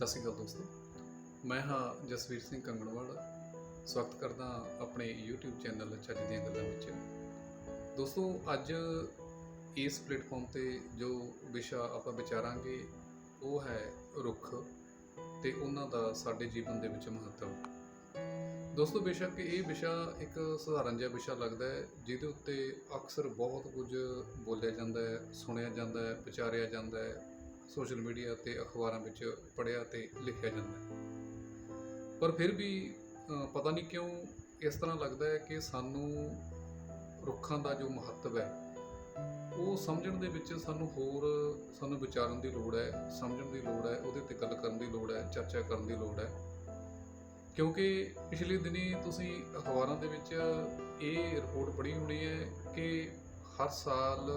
ਸਤਿ ਸ਼੍ਰੀ ਅਕਾਲ ਦੋਸਤੋ। ਮੈਂ ਹਾਂ ਜਸਵੀਰ ਸਿੰਘ ਕੰਗਣਵਾਲ। ਸਵਾਗਤ ਕਰਦਾ ਆਪਣੇ YouTube ਚੈਨਲ ਚੱਜ ਦੀਆਂ ਗੱਲਾਂ ਵਿੱਚ। ਦੋਸਤੋ, ਅੱਜ ਇਸ ਪਲੇਟਫਾਰਮ ਤੇ ਜੋ ਵਿਸ਼ਾ ਆਪਾਂ ਵਿਚਾਰਾਂਗੇ, ਉਹ ਹੈ ਰੁੱਖ ਤੇ ਉਹਨਾਂ ਦਾ ਸਾਡੇ ਜੀਵਨ ਦੇ ਵਿੱਚ ਮਹੱਤਵ। ਦੋਸਤੋ, ਬੇਸ਼ੱਕ ਇਹ ਵਿਸ਼ਾ ਇੱਕ ਸਧਾਰਨ ਜਿਹਾ ਵਿਸ਼ਾ ਲੱਗਦਾ ਹੈ, ਜਿਹਦੇ ਉੱਤੇ ਅਕਸਰ ਬਹੁਤ ਕੁਝ ਬੋਲਿਆ ਜਾਂਦਾ ਹੈ, ਸੁਣਿਆ ਜਾਂਦਾ ਹੈ, ਵਿਚਾਰਿਆ ਜਾਂਦਾ ਹੈ। ਸੋਸ਼ਲ ਮੀਡੀਆ ਤੇ ਅਖਬਾਰਾਂ ਵਿੱਚ ਪੜ੍ਹਿਆ ਤੇ ਲਿਖਿਆ ਜਾਂਦਾ ਹੈ। ਪਰ ਫਿਰ ਵੀ ਪਤਾ ਨਹੀਂ ਕਿਉਂ ਇਸ ਤਰ੍ਹਾਂ ਲੱਗਦਾ ਹੈ ਕਿ ਸਾਨੂੰ ਰੁੱਖਾਂ ਦਾ ਜੋ ਮਹੱਤਵ ਹੈ, ਉਹ ਸਮਝਣ ਦੇ ਵਿੱਚ ਸਾਨੂੰ ਹੋਰ ਸਾਨੂੰ ਵਿਚਾਰਨ ਦੀ ਲੋੜ ਹੈ, ਸਮਝਣ ਦੀ ਲੋੜ ਹੈ, ਉਹਦੇ ਤੇ ਗੱਲ ਕਰਨ ਦੀ ਲੋੜ ਹੈ, ਚਰਚਾ ਕਰਨ ਦੀ ਲੋੜ ਹੈ। ਕਿਉਂਕਿ ਪਿਛਲੇ ਦਿਨੀ ਤੁਸੀਂ ਅਖਬਾਰਾਂ ਦੇ ਵਿੱਚ ਇਹ ਰਿਪੋਰਟ ਪੜ੍ਹੀ ਹੋਣੀ ਹੈ ਕਿ ਹਰ ਸਾਲ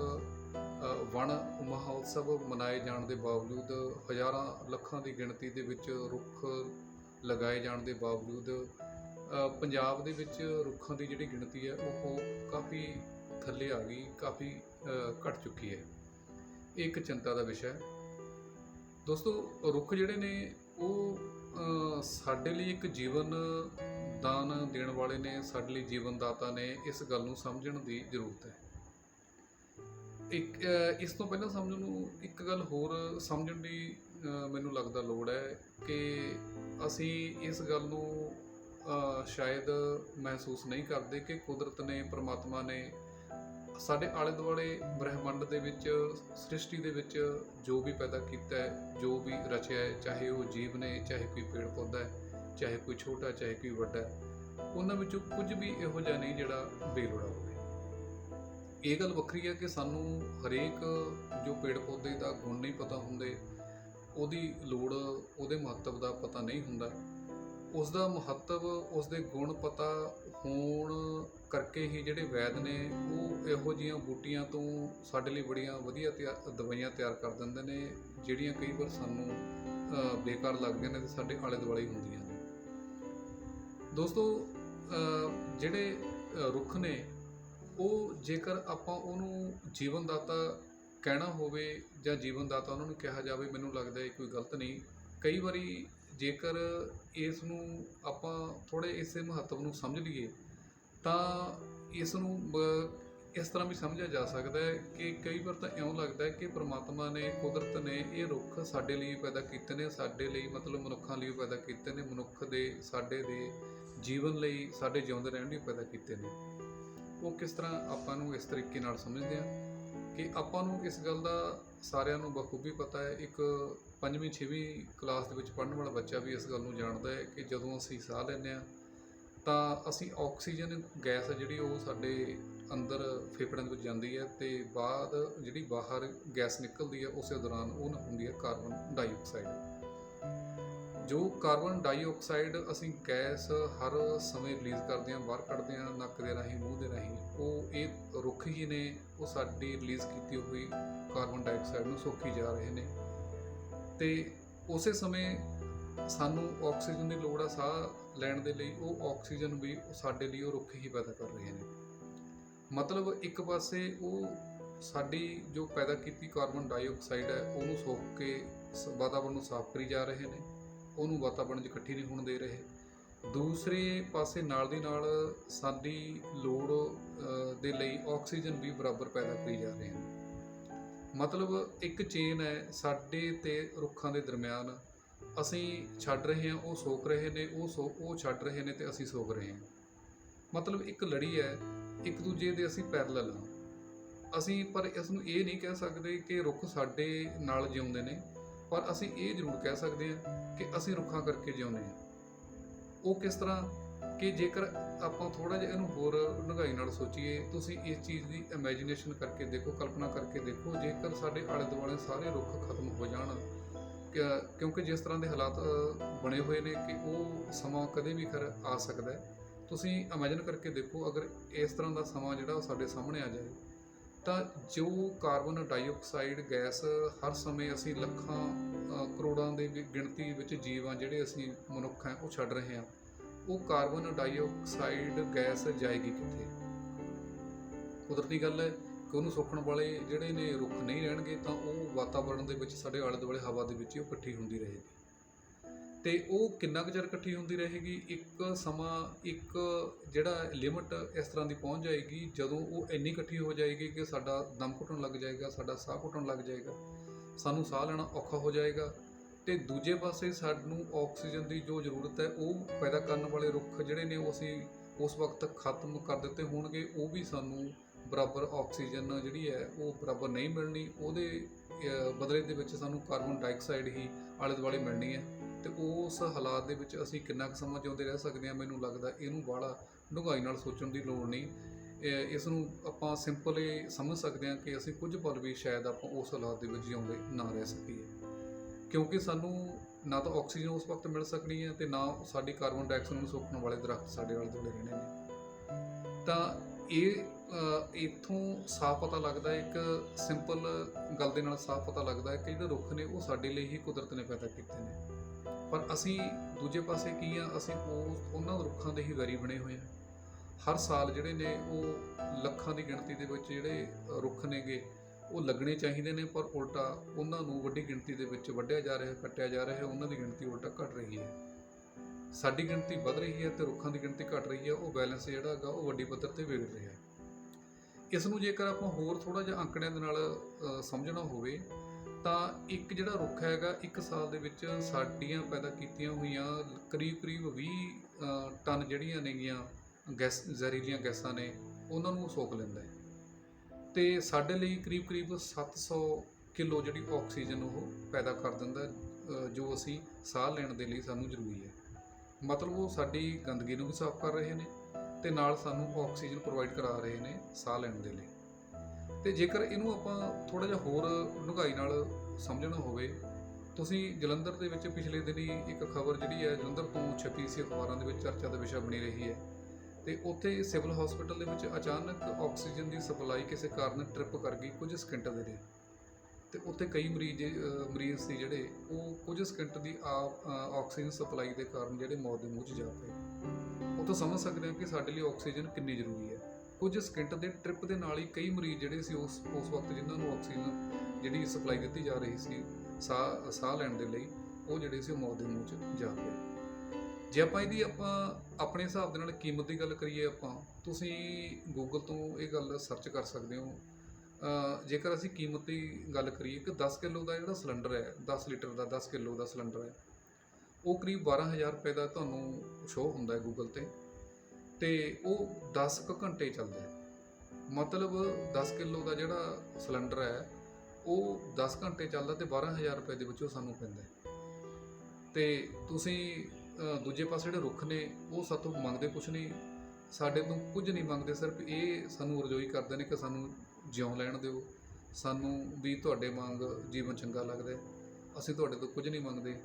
ਵਣ ਮਹੋਤਸਵ ਮਨਾਏ ਜਾਣ ਦੇ ਬਾਵਜੂਦ ਹਜ਼ਾਰਾਂ ਲੱਖਾਂ ਦੀ ਗਿਣਤੀ ਦੇ ਵਿੱਚ ਰੁੱਖ ਲਗਾਏ ਜਾਣ ਦੇ ਬਾਵਜੂਦ ਪੰਜਾਬ ਦੇ ਵਿੱਚ ਰੁੱਖਾਂ ਦੀ ਜਿਹੜੀ ਗਿਣਤੀ ਹੈ ਉਹ ਕਾਫੀ ਥੱਲੇ ਆ ਗਈ ਕਾਫੀ ਅ, ਘਟ ਚੁੱਕੀ ਹੈ। ਇਹ ਇੱਕ ਚਿੰਤਾ ਦਾ ਵਿਸ਼ਾ ਹੈ। ਦੋਸਤੋ ਰੁੱਖ ਜਿਹੜੇ ਨੇ ਉਹ ਸਾਡੇ ਲਈ ਇੱਕ ਜੀਵਨ ਦਾਨ ਦੇਣ ਵਾਲੇ ਨੇ ਸਾਡੇ ਲਈ ਜੀਵਨ ਦਾਤਾ ਨੇ ਇਸ ਗੱਲ ਨੂੰ ਸਮਝਣ ਦੀ ਜ਼ਰੂਰਤ ਹੈ। ਇੱਕ ਇਸ ਤੋਂ ਪਹਿਲਾਂ ਸਮਝਣ ਨੂੰ ਇੱਕ ਗੱਲ ਹੋਰ ਸਮਝਣ ਦੀ ਮੈਨੂੰ ਲੱਗਦਾ ਲੋੜ ਹੈ ਕਿ ਅਸੀਂ ਇਸ ਗੱਲ ਨੂੰ ਸ਼ਾਇਦ ਮਹਿਸੂਸ ਨਹੀਂ ਕਰਦੇ ਕਿ ਕੁਦਰਤ ਨੇ, ਪ੍ਰਮਾਤਮਾ ਨੇ ਸਾਡੇ ਆਲੇ ਦੁਆਲੇ ਬ੍ਰਹਿਮੰਡ ਦੇ ਵਿੱਚ, ਸ੍ਰਿਸ਼ਟੀ ਦੇ ਵਿੱਚ ਜੋ ਵੀ ਪੈਦਾ ਕੀਤਾ ਹੈ, ਜੋ ਵੀ ਰਚਿਆ ਹੈ, ਚਾਹੇ ਉਹ ਜੀਵ ਨੇ, ਚਾਹੇ ਕੋਈ ਪੇੜ ਪੌਦਾ ਹੈ, ਚਾਹੇ ਕੋਈ ਛੋਟਾ, ਚਾਹੇ ਕੋਈ ਵੱਡਾ ਉਹਨਾਂ ਵਿੱਚੋਂ ਕੁਝ ਵੀ ਇਹੋ ਜਿਹਾ ਨਹੀਂ ਜਿਹੜਾ ਬੇਲੋੜਾ ਹੋਵੇ। ਇਹ ਗੱਲ ਵੱਖਰੀ ਹੈ ਕਿ ਸਾਨੂੰ ਹਰੇਕ ਜੋ ਪੇੜ ਪੌਦੇ ਦਾ ਗੁਣ ਨਹੀਂ ਪਤਾ ਹੁੰਦੇ, ਉਹਦੀ ਲੋੜ, ਉਹਦੇ ਮਹੱਤਵ ਦਾ ਪਤਾ ਨਹੀਂ ਹੁੰਦਾ। ਉਸ ਦਾ ਮਹੱਤਵ, ਉਸ ਦੇ ਗੁਣ ਪਤਾ ਹੋਣ ਕਰਕੇ ਹੀ ਜਿਹੜੇ ਵੈਦ ਨੇ, ਉਹ ਇਹੋ ਜੀਆਂ ਬੂਟੀਆਂ ਤੋਂ ਸਾਡੇ ਲਈ ਬੜੀਆਂ ਵਧੀਆ ਤਿਆ- ਦਵਾਈਆਂ ਤਿਆਰ ਕਰ ਦਿੰਦੇ ਨੇ, ਜਿਹੜੀਆਂ ਕਈ ਵਾਰ ਸਾਨੂੰ ਬੇਕਾਰ ਲੱਗਦੀਆਂ ਨੇ ਤੇ ਸਾਡੇ ਆਲੇ ਦੁਆਲੇ ਹੁੰਦੀਆਂ ਨੇ। ਦੋਸਤੋ ਜਿਹੜੇ ਰੁੱਖ ਨੇ ਉਹ ਜੇਕਰ ਆਪਾਂ ਉਹਨੂੰ ਜੀਵਨ ਦਾਤਾ ਕਹਿਣਾ ਹੋਵੇ ਜਾਂ ਜੀਵਨ ਦਾਤਾ ਉਹਨਾਂ ਨੂੰ ਕਿਹਾ ਜਾਵੇ, ਮੈਨੂੰ ਲੱਗਦਾ ਇਹ ਕੋਈ ਗਲਤ ਨਹੀਂ। ਕਈ ਵਾਰੀ ਜੇਕਰ ਇਸ ਨੂੰ ਆਪਾਂ ਥੋੜੇ ਇਸੇ ਮਹੱਤਵ ਨੂੰ ਸਮਝ ਲਈਏ, ਤਾਂ ਇਸ ਨੂੰ ਇਸ ਤਰ੍ਹਾਂ ਵੀ ਸਮਝਿਆ ਜਾ ਸਕਦਾ ਹੈ ਕਿ ਕਈ ਵਾਰ ਤਾਂ ਇਉਂ ਲੱਗਦਾ ਹੈ ਕਿ ਪ੍ਰਮਾਤਮਾ ਨੇ, ਕੁਦਰਤ ਨੇ ਇਹ ਰੁੱਖ ਸਾਡੇ ਲਈ ਪੈਦਾ ਕੀਤੇ ਨੇ, ਸਾਡੇ ਲਈ ਮਤਲਬ ਮਨੁੱਖਾਂ ਲਈ ਪੈਦਾ ਕੀਤੇ ਨੇ, ਮਨੁੱਖ ਦੇ, ਸਾਡੇ ਦੇ ਜੀਵਨ ਲਈ, ਸਾਡੇ ਜਿਉਂਦੇ ਰਹਿਣ ਲਈ ਪੈਦਾ ਕੀਤੇ ਨੇ। ਉਹ ਕਿਸ ਤਰ੍ਹਾਂ ਆਪਾਂ ਨੂੰ ਇਸ ਤਰੀਕੇ ਨਾਲ ਸਮਝਦੇ ਆ ਕਿ ਆਪਾਂ ਨੂੰ ਇਸ ਗੱਲ ਦਾ ਸਾਰਿਆਂ ਨੂੰ ਬਖੂਬੀ ਪਤਾ ਹੈ, ਇੱਕ ਪੰਜਵੀਂ, ਛੇਵੀਂ ਕਲਾਸ ਦੇ ਵਿੱਚ ਪੜ੍ਹਨ ਵਾਲਾ ਬੱਚਾ ਵੀ ਇਸ ਗੱਲ ਨੂੰ ਜਾਣਦਾ ਹੈ ਕਿ ਜਦੋਂ ਅਸੀਂ ਸਾਹ ਲੈਂਦੇ ਆ ਤਾਂ ਅਸੀਂ ਆਕਸੀਜਨ ਗੈਸ ਹੈ ਜਿਹੜੀ ਉਹ ਸਾਡੇ ਅੰਦਰ ਫੇਫੜਿਆਂ ਦੇ ਵਿੱਚ ਜਾਂਦੀ ਹੈ ਤੇ ਬਾਅਦ ਜਿਹੜੀ ਬਾਹਰ ਗੈਸ ਨਿਕਲਦੀ ਹੈ, ਉਸੇ ਦੌਰਾਨ ਉਹ ਹੁੰਦੀ ਹੈ ਕਾਰਬਨ ਡਾਈਆਕਸਾਈਡ। ਜੋ ਕਾਰਬਨ ਡਾਈਆਕਸਾਈਡ ਅਸੀਂ ਗੈਸ ਹਰ ਸਮੇਂ ਰਿਲੀਜ਼ ਕਰਦੇ ਹਾਂ, ਬਾਹਰ ਕੱਢਦੇ ਹਾਂ, ਨੱਕ ਦੇ ਰਾਹੀਂ, ਮੂੰਹ ਦੇ ਰਾਹੀਂ, ਉਹ ਇਹ ਰੁੱਖ ਹੀ ਨੇ, ਉਹ ਸਾਡੀ ਰਿਲੀਜ਼ ਕੀਤੀ ਹੋਈ ਕਾਰਬਨ ਡਾਈਆਕਸਾਈਡ ਨੂੰ ਸੋਖੀ ਜਾ ਰਹੇ ਨੇ। ਤੇ ਉਸੇ ਸਮੇਂ ਸਾਨੂੰ ਆਕਸੀਜਨ ਦੀ ਲੋੜ ਆ ਸਾਹ ਲੈਣ ਦੇ ਲਈ, ਉਹ ਆਕਸੀਜਨ ਵੀ ਸਾਡੇ ਲਈ ਉਹ ਰੁੱਖ ਹੀ ਪੈਦਾ ਕਰ ਰਹੇ ਨੇ। ਮਤਲਬ ਇੱਕ ਪਾਸੇ ਉਹ ਸਾਡੀ ਜੋ ਪੈਦਾ ਕੀਤੀ ਕਾਰਬਨ ਡਾਈਆਕਸਾਈਡ ਹੈ, ਉਹਨੂੰ ਸੋਖ ਕੇ ਸ- ਵਾਤਾਵਰਣ ਨੂੰ ਸਾਫ਼ ਕਰੀ ਜਾ ਰਹੇ ਨੇ। ਉਹਨੂੰ ਵਾਤਾਵਰਣ 'ਚ ਇਕੱਠੀ ਨਹੀਂ ਹੋਣ ਦੇ ਰਹੇ। ਦੂਸਰੇ ਪਾਸੇ ਨਾਲ ਦੀ ਨਾਲ ਸਾਡੀ ਲੋੜ ਦੇ ਲਈ ਆਕਸੀਜਨ ਵੀ ਬਰਾਬਰ ਪੈਦਾ ਕਰੀ ਜਾ ਰਹੇ ਨੇ ਮਤਲਬ ਇੱਕ ਚੇਨ ਹੈ ਸਾਡੇ ਤੇ ਰੁੱਖਾਂ ਦੇ ਦਰਮਿਆਨ। ਅਸੀਂ ਛੱਡ ਰਹੇ ਹਾਂ, ਉਹ ਸੋਕ ਰਹੇ ਨੇ, ਉਹ ਸੋ, ਉਹ ਛੱਡ ਰਹੇ ਨੇ ਤੇ ਅਸੀਂ ਸੋਕ ਰਹੇ ਹਾਂ। ਮਤਲਬ ਇੱਕ ਲੜੀ ਹੈ, ਇੱਕ ਦੂਜੇ ਦੇ ਅਸੀਂ ਪੈਰਲਲ ਹਾਂ। ਅਸੀਂ, ਪਰ ਇਸ ਨੂੰ ਇਹ ਨਹੀਂ ਕਹਿ ਸਕਦੇ ਕਿ ਰੁੱਖ ਸਾਡੇ ਨਾਲ ਜਿਉਂਦੇ ਨੇ। ਪਰ ਅਸੀਂ ਇਹ ਜ਼ਰੂਰ ਕਹਿ ਸਕਦੇ ਹਾਂ ਕਿ ਅਸੀਂ ਰੁੱਖਾਂ ਕਰਕੇ ਜਿਉਂਦੇ ਹਾਂ। ਉਹ ਕਿਸ ਤਰ੍ਹਾਂ ਕਿ ਜੇਕਰ ਆਪਾਂ ਥੋੜਾ ਜਿਹਾ ਇਹਨੂੰ ਹੋਰ ਡੂੰਘਾਈ ਨਾਲ ਸੋਚੀਏ, ਤੁਸੀਂ ਇਸ ਚੀਜ਼ ਦੀ ਇਮੇਜਿਨੇਸ਼ਨ ਕਰਕੇ ਦੇਖੋ, ਕਲਪਨਾ ਕਰਕੇ ਦੇਖੋ, ਜੇਕਰ ਸਾਡੇ ਆਲੇ ਦੁਆਲੇ ਸਾਰੇ ਰੁੱਖ ਖਤਮ ਹੋ ਜਾਣ, ਕਿ- ਕਿਉਂਕਿ ਜਿਸ ਤਰ੍ਹਾਂ ਦੇ ਹਾਲਾਤ ਬਣੇ ਹੋਏ ਨੇ ਕਿ ਉਹ ਸਮਾਂ ਕਦੇ ਵੀ ਖਰ ਆ ਸਕਦਾ ਹੈ, ਤੁਸੀਂ ਇਮੇਜਿਨ ਕਰਕੇ ਦੇਖੋ, ਅਗਰ ਇਸ ਤਰ੍ਹਾਂ ਦਾ ਸਮਾਂ ਜਿਹੜਾ ਉਹ ਸਾਡੇ ਸਾਹਮਣੇ ਆ ਜਾਏ ਤਾਂ ਜੋ ਕਾਰਬਨ ਡਾਈਆਕਸਾਈਡ ਗੈਸ ਹਰ ਸਮੇਂ ਅਸੀਂ ਲੱਖਾਂ ਕਰੋੜਾਂ ਦੇ ਵੀ ਗਿਣਤੀ ਵਿੱਚ ਜੀਵ ਆ ਜਿਹੜੇ ਅਸੀਂ ਮਨੁੱਖ ਆ, ਉਹ ਛੱਡ ਰਹੇ ਹਾਂ ਉਹ ਕਾਰਬਨ ਡਾਈਆਕਸਾਈਡ ਗੈਸ ਜਾਏਗੀ ਕਿੱਥੇ? ਕੁਦਰਤੀ ਗੱਲ ਹੈ ਕਿ ਉਹਨੂੰ ਸੋਖਣ ਵਾਲੇ ਜਿਹੜੇ ਨੇ ਰੁੱਖ ਨਹੀਂ ਰਹਿਣਗੇ ਤਾਂ ਉਹ ਵਾਤਾਵਰਣ ਦੇ ਵਿੱਚ, ਸਾਡੇ ਆਲੇ ਦੁਆਲੇ ਹਵਾ ਦੇ ਵਿੱਚ ਹੀ ਉਹ ਇਕੱਠੀ ਹੁੰਦੀ ਰਹੇਗੀ। ਤੇ ਉਹ ਕਿੰਨਾ ਕੁ ਚਿਰ ਇਕੱਠੀ ਹੁੰਦੀ ਰਹੇਗੀ? ਇੱਕ ਸਮਾਂ, ਇੱਕ ਜਿਹੜਾ ਲਿਮਟ ਇਸ ਤਰ੍ਹਾਂ ਦੀ ਪਹੁੰਚ ਜਾਏਗੀ ਜਦੋਂ ਉਹ ਇੰਨੀ ਇਕੱਠੀ ਹੋ ਜਾਏਗੀ ਕਿ ਸਾਡਾ ਦਮ ਘੁੱਟਣ ਲੱਗ ਜਾਏਗਾ, ਸਾਡਾ ਸਾਹ ਘੁੱਟਣ ਲੱਗ ਜਾਏਗਾ, ਸਾਨੂੰ ਸਾਹ ਲੈਣਾ ਔਖਾ ਹੋ ਜਾਏਗਾ ਤੇ ਦੂਜੇ ਪਾਸੇ ਸਾਨੂੰ ਆਕਸੀਜਨ ਦੀ ਜੋ ਜ਼ਰੂਰਤ ਹੈ, ਉਹ ਪੈਦਾ ਕਰਨ ਵਾਲੇ ਰੁੱਖ ਜਿਹੜੇ ਨੇ ਉਹ ਅਸੀਂ ਉਸ ਵਕਤ ਖਤਮ ਕਰ ਦਿੱਤੇ ਹੋਣਗੇ, ਉਹ ਵੀ ਸਾਨੂੰ ਬਰਾਬਰ ਆਕਸੀਜਨ ਜਿਹੜੀ ਹੈ, ਉਹ ਬਰਾਬਰ ਨਹੀਂ ਮਿਲਣੀ, ਉਹਦੇ ਬਦਲੇ ਦੇ ਵਿੱਚ ਸਾਨੂੰ ਕਾਰਬਨ ਡਾਈਆਕਸਾਈਡ ਹੀ ਆਲੇ ਦੁਆਲੇ ਮਿਲਣੀ ਹੈ। ਤੇ ਉਸ ਹਾਲਾਤ ਦੇ ਵਿੱਚ ਅਸੀਂ ਕਿੰਨਾ ਕੁ ਸਮਾਂ ਜਿਉਂਦੇ ਰਹਿ ਸਕਦੇ ਹਾਂ ਮੈਨੂੰ ਲੱਗਦਾ ਇਹਨੂੰ ਬਾਹਲਾ ਡੂੰਘਾਈ ਨਾਲ ਸੋਚਣ ਦੀ ਲੋੜ ਨਹੀਂ। ਇਸ ਨੂੰ ਆਪਾਂ ਸਿੰਪਲ ਇਹ ਸਮਝ ਸਕਦੇ ਹਾਂ ਕਿ ਅਸੀਂ ਕੁਝ ਪਲ ਵੀ ਸ਼ਾਇਦ ਆਪਾਂ ਉਸ ਹਾਲਾਤ ਦੇ ਵਿੱਚ ਜਿਉਂਦੇ ਨਾ ਰਹਿ ਸਕੀਏ। ਕਿਉਂਕਿ ਸਾਨੂੰ ਨਾ ਤਾਂ ਆਕਸੀਜਨ ਉਸ ਵਕਤ ਮਿਲ ਸਕਣੀ ਹੈ ਤੇ ਨਾ ਸਾਡੀ ਕਾਰਬਨ ਡਾਈਆਕਸਾਈਡ ਨੂੰ ਸੋਖਣ ਵਾਲੇ ਦਰਖਤ ਸਾਡੇ ਆਲੇ ਜੁੜੇ ਰਹਿਣੇ ਨੇ। ਤਾਂ ਇਹ ਅ, ਇੱਥੋਂ ਸਾਫ਼ ਪਤਾ ਲੱਗਦਾ ਇੱਕ ਸਿੰਪਲ ਗੱਲ ਦੇ ਨਾਲ ਸਾਫ਼ ਪਤਾ ਲੱਗਦਾ ਹੈ ਕਿ ਜਿਹੜੇ ਰੁੱਖ ਨੇ ਉਹ ਸਾਡੇ ਲਈ ਹੀ ਕੁਦਰਤ ਨੇ ਪੈਦਾ ਕੀਤੇ ਨੇ। ਪਰ ਅਸੀਂ ਦੂਜੇ ਪਾਸੇ ਕੀ ਆ, ਅਸੀਂ ਉਹ, ਉਹਨਾਂ ਰੁੱਖਾਂ ਦੇ ਹੀ ਵੈਰੀ ਬਣੇ ਹੋਏ ਆ। ਹਰ ਸਾਲ ਜਿਹੜੇ ਨੇ ਉਹ ਲੱਖਾਂ ਦੀ ਗਿਣਤੀ ਦੇ ਵਿੱਚ ਜਿਹੜੇ ਰੁੱਖ ਨੇਗੇ, ਉਹ ਲੱਗਣੇ ਚਾਹੀਦੇ ਨੇ, ਪਰ ਉਲਟਾ ਉਹਨਾਂ ਨੂੰ ਵੱਡੀ ਗਿਣਤੀ ਦੇ ਵਿੱਚ ਵੱਢਿਆ ਜਾ ਰਿਹਾ, ਕੱਟਿਆ ਜਾ ਰਿਹਾ ਉਹਨਾਂ ਦੀ ਗਿਣਤੀ ਉਲਟਾ ਘਟ ਰਹੀ ਹੈ। ਸਾਡੀ ਗਿਣਤੀ ਵੱਧ ਰਹੀ ਹੈ ਤੇ ਰੁੱਖਾਂ ਦੀ ਗਿਣਤੀ ਘਟ ਰਹੀ ਹੈ, ਉਹ ਬੈਲੈਂਸ ਜਿਹੜਾ ਹੈਗਾ, ਉਹ ਵੱਡੀ ਪੱਧਰ ਤੇ ਵਿਗੜ ਰਿਹਾ ਹੈ। ਇਸ ਨੂੰ ਜੇਕਰ ਆਪਾਂ ਹੋਰ ਥੋੜਾ ਜਿਹਾ ਅੰਕੜਿਆਂ ਦੇ ਨਾਲ ਸਮਝਣਾ ਹੋਵੇ ਤਾਂ ਇੱਕ ਜਿਹੜਾ ਰੁੱਖ ਹੈਗਾ, ਇੱਕ ਸਾਲ ਦੇ ਵਿੱਚ ਸਾਡੀਆਂ ਪੈਦਾ ਕੀਤੀਆਂ ਹੋਈਆਂ ਕਰੀਬ ਕਰੀਬ 20 ਟਨ ਜਿਹੜੀਆਂ ਨੇਗੀਆਂ, ਗੈਸ, ਜ਼ਹਿਰੀਲੀਆਂ ਗੈਸਾਂ ਨੇ, ਉਹਨਾਂ ਨੂੰ ਸੋਖ ਲੈਂਦਾ ਹੈ। ਤੇ ਸਾਡੇ ਲਈ ਕਰੀਬ ਕਰੀਬ 700 ਕਿਲੋ ਜਿਹੜੀ ਆਕਸੀਜਨ ਉਹ ਪੈਦਾ ਕਰ ਦਿੰਦਾ ਜੋ ਅਸੀਂ ਸਾਹ ਲੈਣ ਦੇ ਲਈ ਸਾਨੂੰ ਜ਼ਰੂਰੀ ਹੈ। ਮਤਲਬ ਉਹ ਸਾਡੀ ਗੰਦਗੀ ਨੂੰ ਵੀ ਸਾਫ਼ ਕਰ ਰਹੇ ਨੇ ਤੇ ਨਾਲ ਸਾਨੂੰ ਆਕਸੀਜਨ ਪ੍ਰੋਵਾਈਡ ਕਰਾ ਰਹੇ ਨੇ ਸਾਹ ਲੈਣ ਦੇ ਲਈ। ਤੇ ਜੇਕਰ ਇਹਨੂੰ ਆਪਾਂ ਥੋੜਾ ਜਿਹਾ ਹੋਰ ਡੂੰਘਾਈ ਨਾਲ ਸਮਝਣਾ ਹੋਵੇ, ਤੁਸੀਂ ਜਲੰਧਰ ਦੇ ਵਿੱਚ ਪਿਛਲੇ ਦਿਨੀ ਇੱਕ ਖਬਰ ਜਿਹੜੀ ਹੈ ਜਲੰਧਰ ਤੋਂ ਛਪੀ ਸੀ ਅਖਬਾਰਾਂ ਦੇ ਵਿੱਚ ਚਰਚਾ ਦਾ ਵਿਸ਼ਾ ਬਣੀ ਰਹੀ ਹੈ। ਤੇ ਉੱਥੇ ਸਿਵਲ ਹਸਪੀਟਲ ਦੇ ਵਿੱਚ ਅਚਾਨਕ ਆਕਸੀਜਨ ਦੀ ਸਪਲਾਈ ਕਿਸੇ ਕਾਰਨ ਟ੍ਰਿਪ ਕਰ ਗਈ ਕੁਝ ਸਕਿੰਟ ਦੇ ਲਈ ਤੇ ਉੱਥੇ ਕਈ ਮਰੀਜ਼ ਮਰੀਜ਼ ਸੀ ਜਿਹੜੇ, ਉਹ ਕੁਝ ਸਕਿੰਟ ਦੀ ਆ- ਆਕਸੀਜਨ ਸਪਲਾਈ ਦੇ ਕਾਰਨ ਜਿਹੜੇ ਮੌਤ ਦੇ ਮੂੰਹ 'ਚ ਜਾ ਪਏ। ਉਹ ਸਮਝ ਸਕਦੇ ਹਾਂ ਕਿ ਸਾਡੇ ਲਈ ਆਕਸੀਜਨ ਕਿੰਨੀ ਜ਼ਰੂਰੀ ਹੈ। ਕੁਝ ਸਕਿੰਟ ਦੇ ਟ੍ਰਿਪ ਦੇ ਨਾਲ ਹੀ ਕਈ ਮਰੀਜ਼ ਜਿਹੜੇ ਸੀ ਉਸ ਉਸ ਵਕਤ ਜਿਨ੍ਹਾਂ ਨੂੰ ਆਕਸੀਜਨ ਜਿਹੜੀ ਸਪਲਾਈ ਦਿੱਤੀ ਜਾ ਰਹੀ ਸੀ, ਸਾਹ ਸਾਹ ਲੈਣ ਦੇ ਲਈ, ਉਹ ਜਿਹੜੇ ਸੀ ਉਹ ਮੌਤ ਦੇ ਮੂੰਹ 'ਚ ਜਾ ਪਏ ਜੇ ਆਪਾਂ ਇਹਦੀ ਆਪਾਂ ਆਪਣੇ ਹਿਸਾਬ ਦੇ ਨਾਲ ਕੀਮਤ ਦੀ ਗੱਲ ਕਰੀਏ ਆਪਾਂ, ਤੁਸੀਂ ਗੂਗਲ ਤੋਂ ਇਹ ਗੱਲ ਸਰਚ ਕਰ ਸਕਦੇ ਹੋ। ਜੇਕਰ ਅਸੀਂ ਕੀਮਤ ਦੀ ਗੱਲ ਕਰੀਏ ਕਿ 10 ਕਿਲੋ ਦਾ ਜਿਹੜਾ ਸਿਲੰਡਰ ਹੈ 10 ਲੀਟਰ ਦਾ 10 ਕਿਲੋ ਦਾ ਸਿਲੰਡਰ ਹੈ, ਉਹ ਕਰੀਬ 12000 ਰੁਪਏ ਦਾ ਤੁਹਾਨੂੰ ਸ਼ੋਅ ਹੁੰਦਾ ਹੈ ਗੂਗਲ ਤੇ। ਤੇ ਉਹ 10 ਕੁ ਘੰਟੇ ਚੱਲਦਾ ਹੈ ਮਤਲਬ 10 ਕਿਲੋ ਦਾ ਜਿਹੜਾ ਸਿਲੰਡਰ ਹੈ, ਉਹ 10 ਘੰਟੇ ਚੱਲਦਾ ਤੇ 12000 ਰੁਪਏ ਦੇ ਵਿੱਚੋਂ ਸਾਨੂੰ ਪੈਂਦਾ ਹੈ। ਤੇ ਤੁਸੀਂ ਦੂਜੇ ਪਾਸੇ ਜਿਹੜੇ ਰੁੱਖ ਨੇ, ਉਹ ਸਾਤੋਂ ਮੰਗਦੇ ਕੁਝ ਨਹੀਂ। ਸਾਡੇ ਤੋਂ ਕੁਝ ਨਹੀਂ ਮੰਗਦੇ, ਸਿਰਫ ਇਹ ਸਾਨੂੰ ਰਜੋਈ ਕਰਦੇ ਨੇ ਕਿ ਸਾਨੂੰ ਜਿਉਂ ਲੈਣ ਦਿਓ। ਸਾਨੂੰ ਵੀ ਤੁਹਾਡੇ ਵਾਂਗ ਜੀਵਨ ਚੰਗਾ ਲੱਗਦਾ ਅਸੀਂ ਤੁਹਾਡੇ ਤੋਂ ਕੁਝ ਨਹੀਂ ਮੰਗਦੇ।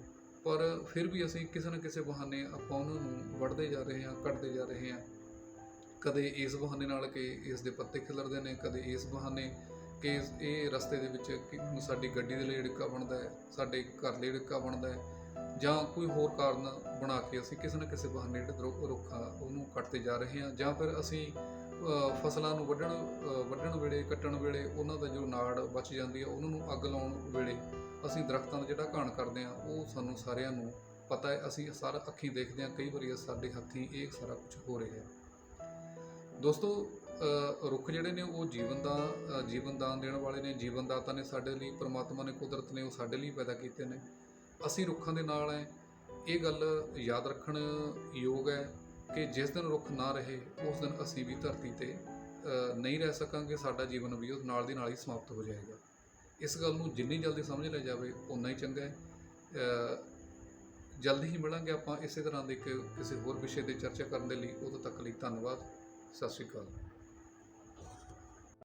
ਪਰ ਫਿਰ ਵੀ ਅਸੀਂ ਕਿਸੇ ਨਾ ਕਿਸੇ ਬਹਾਨੇ ਆਪਾਂ ਉਹਨਾਂ ਨੂੰ ਵੜਦੇ ਜਾ ਰਹੇ ਹਾਂ ਕੱਟਦੇ ਜਾ ਰਹੇ ਹਾਂ। ਕਦੇ ਇਸ ਬਹਾਨੇ ਨਾਲ ਕਿ ਇਸ ਦੇ ਪੱਤੇ ਖਿਲਰਦੇ ਨੇ, ਕਦੇ ਇਸ ਬਹਾਨੇ ਕਿ ਇਹ ਰਸਤੇ ਦੇ ਵਿੱਚ ਕਿ ਸਾਡੀ ਗੱਡੀ ਦੇ ਲਈ ਡਿੱਕਾ ਬਣਦਾ ਹੈ, ਸਾਡੇ ਘਰ ਲਈ ਡਿੱਕਾ ਬਣਦਾ ਹੈ। ਜਾਂ ਕੋਈ ਹੋਰ ਕਾਰਨ ਬਣਾ ਕੇ ਅਸੀਂ ਕਿਸੇ ਨਾ ਕਿਸੇ ਬਹਾਨੇ ਜਿਹੜੇ ਰੁੱਖ ਰੁੱਖਾਂ ਉਹਨੂੰ ਕੱਟਦੇ ਜਾ ਰਹੇ ਹਾਂ, ਜਾਂ ਫਿਰ ਅਸੀਂ ਫਸਲਾਂ ਨੂੰ ਵੱਢਣ ਵੱਢਣ ਵੇਲੇ, ਕੱਟਣ ਵੇਲੇ ਉਹਨਾਂ ਦਾ ਜੋ ਨਾੜ ਬਚ ਜਾਂਦੀ ਹੈ, ਉਹਨਾਂ ਨੂੰ ਅੱਗ ਲਾਉਣ ਵੇਲੇ ਅਸੀਂ ਦਰਖਤਾਂ ਦਾ ਜਿਹੜਾ ਘਾਣ ਕਰਦੇ ਹਾਂ, ਉਹ ਸਾਨੂੰ ਸਾਰਿਆਂ ਨੂੰ ਪਤਾ ਹੈ, ਅਸੀਂ ਸਾਰਾ ਅੱਖੀਂ ਦੇਖਦੇ ਹਾਂ, ਕਈ ਵਾਰੀ ਸਾਡੇ ਹੱਥੀਂ ਇਹ ਸਾਰਾ ਕੁਝ ਹੋ ਰਿਹਾ ਹੈ। ਦੋਸਤੋ ਰੁੱਖ ਜਿਹੜੇ ਨੇ ਉਹ ਜੀਵਨ ਦਾ ਜੀਵਨ ਦਾਨ ਦੇਣ ਵਾਲੇ ਨੇ, ਜੀਵਨ ਦਾਤਾ ਨੇ ਸਾਡੇ ਲਈ, ਪ੍ਰਮਾਤਮਾ ਨੇ ਕੁਦਰਤ ਨੇ ਉਹ ਸਾਡੇ ਲਈ ਪੈਦਾ ਕੀਤੇ ਨੇ। ਅਸੀਂ ਰੁੱਖਾਂ ਦੇ ਨਾਲ ਹੈ ਇਹ ਗੱਲ ਯਾਦ ਰੱਖਣ ਯੋਗ ਹੈ ਕਿ ਜਿਸ ਦਿਨ ਰੁੱਖ ਨਾ ਰਹੇ, ਉਸ ਦਿਨ ਅਸੀਂ ਵੀ ਧਰਤੀ ਤੇ ਨਹੀਂ ਰਹਿ ਸਕਾਂਗੇ। ਸਾਡਾ ਜੀਵਨ ਵੀ ਉਹ ਨਾਲ ਦੀ ਨਾਲ ਹੀ ਸਮਾਪਤ ਹੋ ਜਾਏਗਾ। ਇਸ ਗੱਲ ਨੂੰ ਜਿੰਨੀ ਜਲਦੀ ਸਮਝ ਲਿਆ ਜਾਵੇ ਉਨਾ ਹੀ ਚੰਗਾ ਹੈ। ਜਲਦੀ ਹੀ ਮਿਲਾਂਗੇ ਆਪਾਂ ਇਸੇ ਤਰ੍ਹਾਂ ਦੇ ਇੱਕ ਕਿਸੇ ਹੋਰ ਵਿਸ਼ੇ ਤੇ ਚਰਚਾ ਕਰਨ ਦੇ ਲਈ। ਉਦੋਂ ਤੱਕ ਲਈ ਧੰਨਵਾਦ। ਸਤਿ ਸ਼੍ਰੀ ਅਕਾਲ।